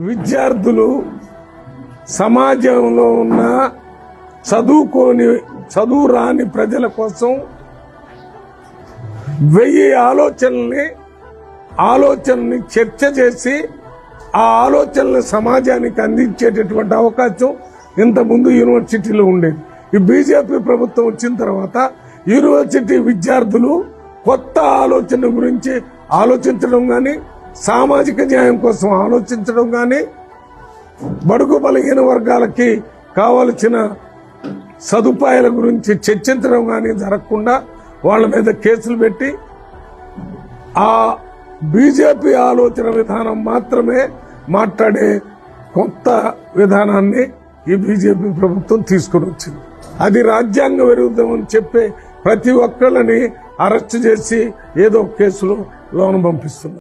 విద్యార్థులు సమాజంలో ఉన్న చదువుకోని చదువు రాని ప్రజల కోసం వెయ్యి ఆలోచనల్ని ఆలోచనని చర్చ చేసి ఆ ఆలోచనలు సమాజానికి అందించేటటువంటి అవకాశం ఇంతకుముందు యూనివర్సిటీలో ఉండేది. ఈ బీజేపీ ప్రభుత్వం వచ్చిన తర్వాత యూనివర్సిటీ విద్యార్థులు కొత్త ఆలోచన గురించి ఆలోచించడం కానీ సామాజిక న్యాయం కోసం ఆలోచించడం కానీ బడుగు బలహీన వర్గాలకి కావలసిన సదుపాయాల గురించి చర్చించడం కానీ జరగకుండా వాళ్ళ మీద కేసులు పెట్టి ఆ బీజేపీ ఆలోచన విధానం మాత్రమే మాట్లాడే కొత్త విధానాన్ని ఈ బీజేపీ ప్రభుత్వం తీసుకుని వచ్చింది. అది రాజ్యాంగ విరుద్ధం అని చెప్పే ప్రతి ఒక్కళ్ళని అరెస్ట్ చేసి ఏదో కేసులో లోన్ పంపిస్తుంది.